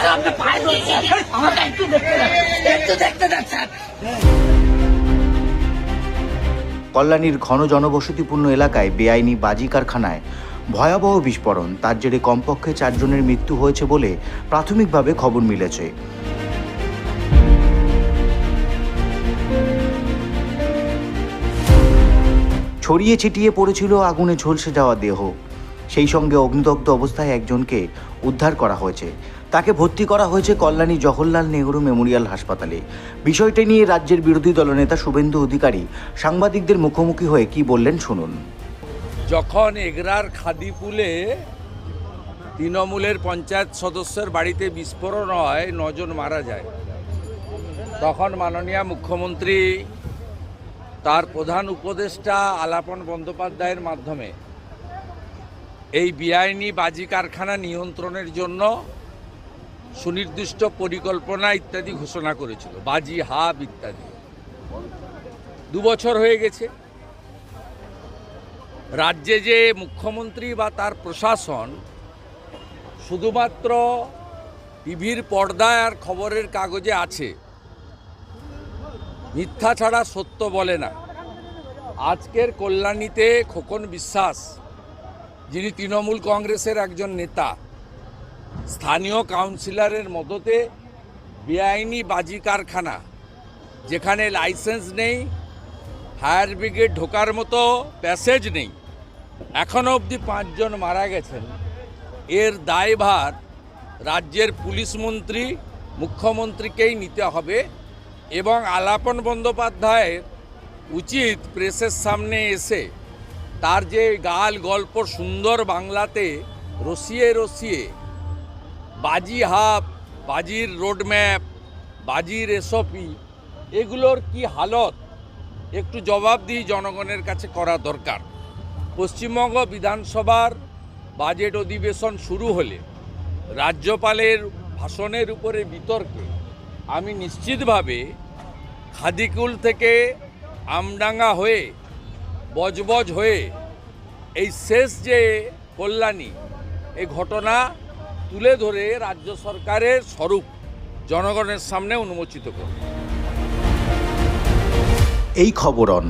Sir আপনি পায়ে ধরছি আমাকে একটু দেখতে দেন একটু দেখতে দেন কল্যাণীর ঘন জনবসতিপূর্ণ এলাকায় বেআইনি বাজি কারখানায় ভয়াবহ বিস্ফোরণ। তার জেরে কমপক্ষে চারজনের মৃত্যু হয়েছে বলে প্রাথমিকভাবে খবর মিলেছে। ছড়িয়ে ছিটিয়ে পড়েছিল আগুনে ঝলসে যাওয়া দেহ। সেই সঙ্গে অগ্নিদগ্ধ অবস্থায় একজনকে উদ্ধার করা হয়েছে। তাকে ভর্তি করা হয়েছে কল্যাণী জওহরলাল নেহরু মেমোরিয়াল হাসপাতালে। বিষয়টি নিয়ে রাজ্যের বিরোধী দলনেতা শুভেন্দু অধিকারী সাংবাদিকদের মুখোমুখি হয়ে কি বললেন শুনুন। যখন এগরার খাদিপুলে তৃণমূলের পঞ্চায়েত সদস্যের বাড়িতে বিস্ফোরণ হয়, নজন মারা যায়। তখন মাননীয় মুখ্যমন্ত্রী, তার প্রধান উপদেষ্টা আলাপন বন্দ্যোপাধ্যায়ের মাধ্যমে এই বেআইনি বাজি কারখানা নিয়ন্ত্রণের জন্য সুনির্দিষ্ট পরিকল্পনা ইত্যাদি ঘোষণা করেছিল, বাজি, হাব ইত্যাদি। দু বছর হয়ে গেছে। রাজ্যে যে মুখ্যমন্ত্রী বা তার প্রশাসন শুধুমাত্র টিভির পর্দায় আর খবরের কাগজে আছে, মিথ্যা ছাড়া সত্য বলে না। আজকের কল্যাণীতে খোকন বিশ্বাস, যিনি তৃণমূল কংগ্রেসের একজন নেতা স্থানীয় কাউন্সিলরের মদতে বেআইনি বাজি কারখানা, যেখানে লাইসেন্স নেই, ফায়ার ব্রিগেড ঢোকার মতো প্যাসেজ নেই। এখনও অবধি পাঁচজন মারা গেছেন। এর দায়ভার রাজ্যের পুলিশ মন্ত্রী, মুখ্যমন্ত্রীকেই নিতে হবে এবং আলাপন বন্দ্যোপাধ্যায়ের উচিত প্রেসের সামনে এসে তার যে গাল গল্প সুন্দর বাংলাতে রসিয়ে রসিয়ে বাজি হাব বাজির রোডম্যাপ বাজির এসপি এগুলোর কি হালত? একটু জবাবদিহি জনগণের কাছে করা দরকার। পশ্চিমবঙ্গ বিধানসভার বাজেট অধিবেশন শুরু হলে রাজ্যপালের ভাষণের উপরে বিতর্কে আমি নিশ্চিতভাবে খাদিকুল থেকে আমডাঙ্গা হয়ে, বজবজ হয়ে এই শেষ যে কল্যাণী এই ঘটনা তুলে ধরে রাজ্য সরকারের স্বরূপ জনগণের সামনে উন্মোচিত করুন। এই খবরন